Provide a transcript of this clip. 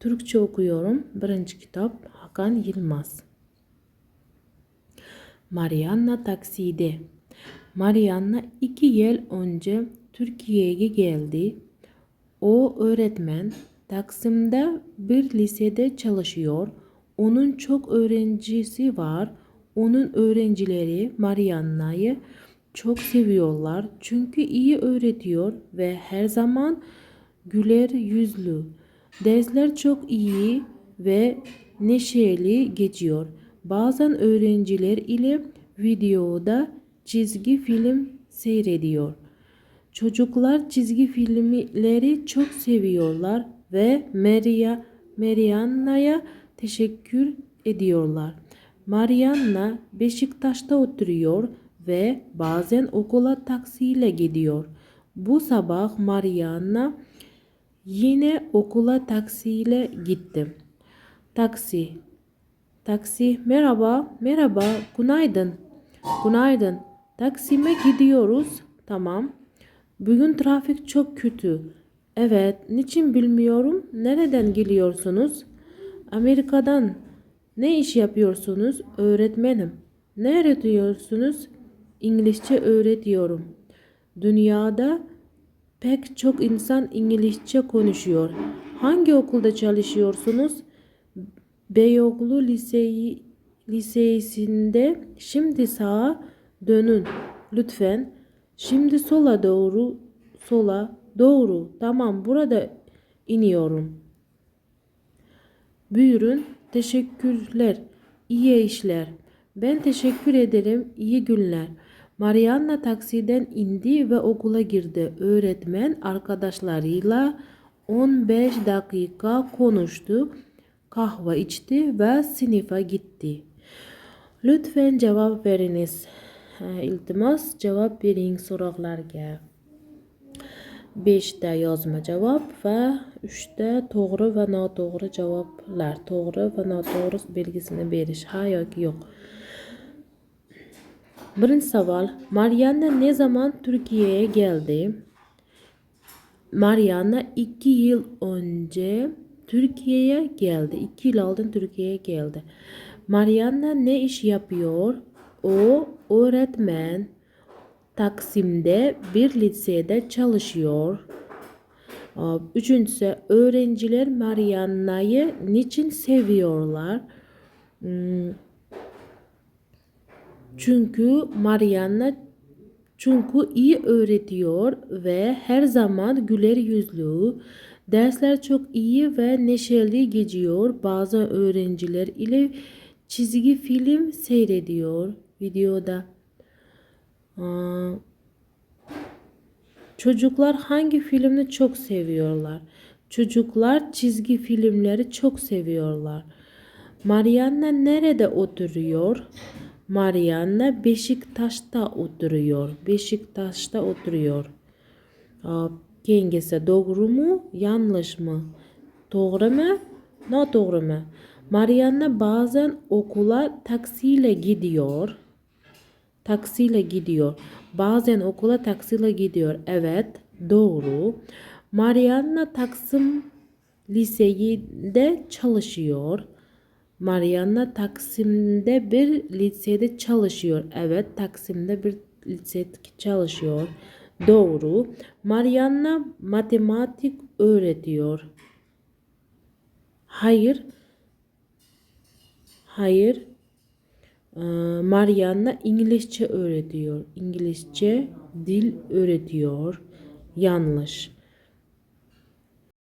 Türkçe okuyorum. Birinci kitap Hakan Yılmaz. Marianna takside. Marianna iki yıl önce Türkiye'ye geldi. O öğretmen. Taksim'de bir lisede çalışıyor. Onun çok öğrencisi var. Onun öğrencileri Marianna'yı çok seviyorlar. Çünkü iyi öğretiyor ve her zaman güler yüzlü. Dersler çok iyi ve neşeli geçiyor. Bazen öğrenciler ile videoda çizgi film seyrediyor. Çocuklar çizgi filmleri çok seviyorlar ve Maria Marianna'ya teşekkür ediyorlar. Marianna Beşiktaş'ta oturuyor ve bazen okula taksiyle gidiyor. Bu sabah Marianna yine okula taksiyle gitti. Taksi. Taksi. Merhaba. Merhaba. Günaydın. Günaydın. Taksim'e gidiyoruz. Tamam. Bugün trafik çok kötü. Evet. Niçin bilmiyorum. Nereden geliyorsunuz? Amerika'dan. Ne iş yapıyorsunuz? Öğretmenim. Ne öğretiyorsunuz? İngilizce öğretiyorum. Dünyada pek çok insan İngilizce konuşuyor. Hangi okulda çalışıyorsunuz? Beyoğlu Liseyi, Lisesi'nde şimdi sağa dönün lütfen. Şimdi sola doğru sola doğru. Tamam burada iniyorum. Buyurun. Teşekkürler. İyi işler. Ben teşekkür ederim. İyi günler. Marianna taksiden indi ve okula girdi. Öğretmen arkadaşlarıyla 15 dakika konuştu. Kahve içti ve sınıfa gitti. Lütfen cevap veriniz. İltimas cevap verin sorularga. 5'te yozma cevap ve 3'te to'g'ri va noto'g'ri javoblar. To'g'ri va noto'g'ri belgisini berish. Ha yoki yo'q. Birinchi savol. Marianna ne zaman Türkiye'ye geldi? Marianna 2 yıl önce Türkiye'ye geldi. 2 yıl oldin Türkiye'ye geldi. Marianna ne iş yapıyor? O öğretmen. Taksim'de bir lisede çalışıyor. Üçüncüsü öğrenciler Marianna'yı niçin seviyorlar? Çünkü Marianna çünkü iyi öğretiyor ve her zaman güler yüzlü. Dersler çok iyi ve neşeli geçiyor. Bazı öğrenciler ile çizgi film seyrediyor videoda. Çocuklar hangi filmi çok seviyorlar? Çocuklar çizgi filmleri çok seviyorlar. Marianna nerede oturuyor? Marianna Beşiktaş'ta oturuyor. Beşiktaş'ta oturuyor. Kengesi doğru mu? Yanlış mı? Doğru mu? Notoğru mu? Marianna bazen okula taksiyle gidiyor. Taksiyle gidiyor. Bazen okula taksiyle gidiyor. Evet, doğru. Marianna Taksim liseyinde çalışıyor. Marianna Taksim'de bir lisede çalışıyor. Evet, Taksim'de bir lisede çalışıyor. Doğru. Marianna matematik öğretiyor. Hayır. Hayır. Ee, Marianna İngilizce öğretiyor. İngilizce dil öğretiyor. Yanlış.